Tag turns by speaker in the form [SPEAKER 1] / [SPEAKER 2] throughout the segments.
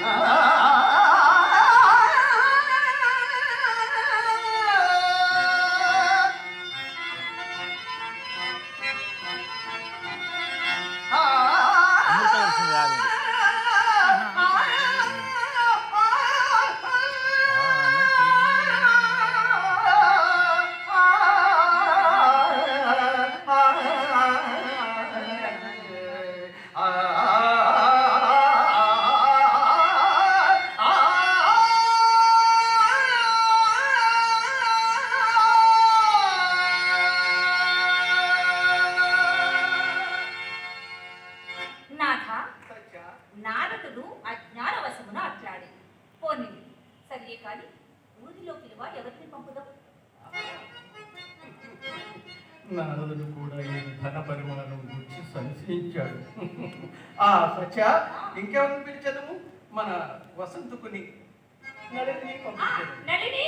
[SPEAKER 1] 나 నారదుడు అజ్ఞానవశమున అట్లాడి. పోనీ సరే కానీ ఊరిలో పిలువ ఎవరిని పంపుదాం?
[SPEAKER 2] నారదుడు కూడా ఈ ధన పరిమాణం గురించి సంశయించాడు. ఆ సత్య ఇంకెవరిని పిలిచదము మన వసంతుకుని. నళిని
[SPEAKER 1] నళిని!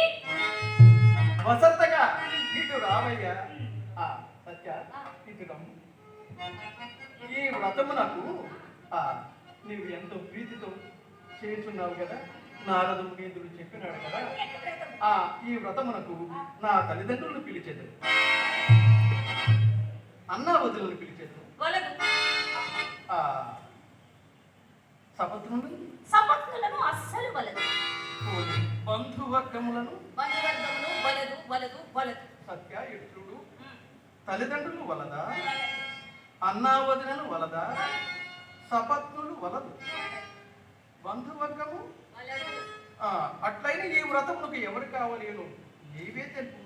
[SPEAKER 2] వసంతగా ఇటు రామయ్య ఆ సత్య ఇటు రమ్ము. ఈ వ్రతము నాకు ఆ నీవు ఎంతో ప్రీతితో చేస్తున్నావు కదా నారదు మునీంద్రుడు చెప్పినాడు కదా ఆ ఈ వ్రతమునకు నా తల్లిదండ్రులను పిలిచేదు అన్నా వదులను పిలిచేదు
[SPEAKER 1] వలదు.
[SPEAKER 2] ఆ సపత్నులను?
[SPEAKER 1] సపత్నులను అస్సలు వలదు.
[SPEAKER 2] బంధువర్గములను?
[SPEAKER 1] బంధువర్గమును వలదు వలదు వలదు.
[SPEAKER 2] సత్య ఇట్లు తల్లిదండ్రులు వలదా? అన్నా వదినలు వలదా. సపత్నులు వలదు బంధువర్గము? అట్లయిన ఈ వ్రతమునకు ఎవరు కావాలి అను నీవే తెలుపు.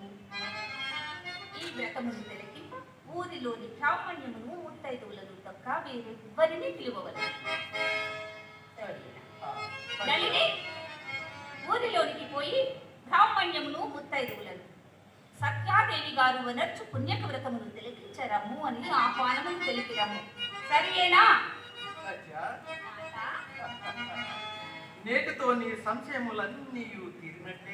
[SPEAKER 1] ఈ వ్రతమును తిలకింప ఊరిలోని బ్రాహ్మణ్యమును ముత్తైదువులను తప్ప వేరెవ్వరిని పిలువవలదు నళిని ఊరిలోనికి పోయి బ్రాహ్మణ్యమును ముత్తైదువులను. సత్యాదేవి గారు వనర్చు పుణ్యక వ్రతమును తిలకించరము అని ఆహ్వానమును తెలిపిరము సరియేనా?
[SPEAKER 2] నీ సంశయములన్నీ తీరినట్టే.